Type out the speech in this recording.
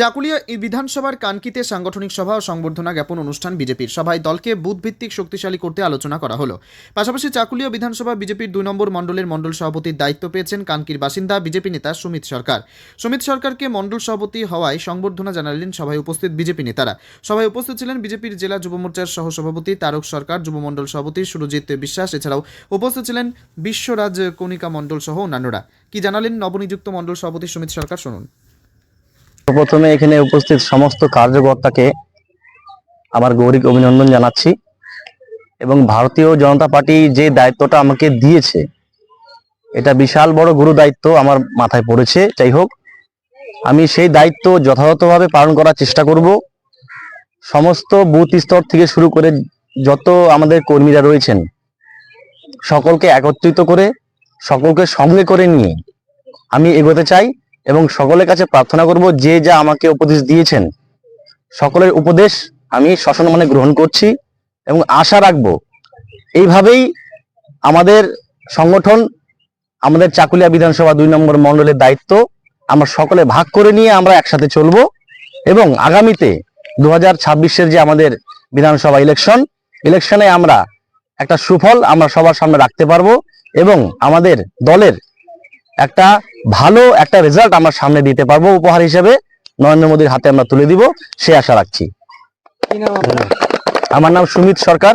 চাকুলিয়া এই বিধানসভার কানকিতে সাংগঠনিক সভা ও সংবর্ধনা জ্ঞাপন অনুষ্ঠান বিজেপির সভায় দলকে বুথ ভিত্তিক শক্তিশালী করতে আলোচনা করা হলো। পাশাপাশি চাকুলিয়া বিধানসভা বিজেপির দুই নম্বর মণ্ডলের মণ্ডল সভাপতির দায়িত্ব পেয়েছেন কানকির বাসিন্দা বিজেপি নেতা সুমিত সরকার। সুমিত সরকারকে মণ্ডল সভাপতি হওয়ায় সংবর্ধনা জানালেন সভায় উপস্থিত বিজেপি নেতারা। সভায় উপস্থিত ছিলেন বিজেপির জেলা যুব মোর্চার সহসভাপতি তারক সরকার, যুব মণ্ডল সভাপতি সুরজিৎ বিশ্বাস, এছাড়াও উপস্থিত ছিলেন বিশ্বরাজ কণিকা মণ্ডল সহ অন্যান্যরা। কি জানালেন নবনিযুক্ত মণ্ডল সভাপতি সুমিত সরকার, শুনুন। প্রথমে এখানে উপস্থিত সমস্ত কার্যকর্তাকে আমার গৌরিক অভিনন্দন জানাচ্ছি এবং ভারতীয় জনতা পার্টি যে দায়িত্বটা আমাকে দিয়েছে, এটা বিশাল বড় গুরু দায়িত্ব আমার মাথায় পড়েছে। যাই হোক, আমি সেই দায়িত্ব যথাযথভাবে পালন করার চেষ্টা করব। সমস্ত বুথ স্তর থেকে শুরু করে যত আমাদের কর্মীরা রয়েছেন, সকলকে একত্রিত করে, সকলকে সঙ্গে করে নিয়ে আমি এগোতে চাই। এবং সকলের কাছে প্রার্থনা করব যে যা আমাকে উপদেশ দিয়েছেন, সকলের উপদেশ আমি শাসন মানে গ্রহণ করছি এবং আশা রাখব এইভাবেই আমাদের সংগঠন, আমাদের চাকুলিয়া বিধানসভা দুই নম্বর মণ্ডলের দায়িত্ব, আমরা সকলে ভাগ করে নিয়ে আমরা একসাথে চলবো এবং আগামীতে দু হাজার যে আমাদের বিধানসভা ইলেকশন ইলেকশনে আমরা একটা সুফল আমরা সবার সামনে রাখতে পারব এবং আমাদের দলের একটা ভালো একটা রেজাল্ট আমরা সামনে দিতে পারব উপহার হিসেবে। নরেন্দ্র মোদীর হাতে আমরা তুলে দিব সে আশা রাখছি। আমার নাম সুমিত সরকার।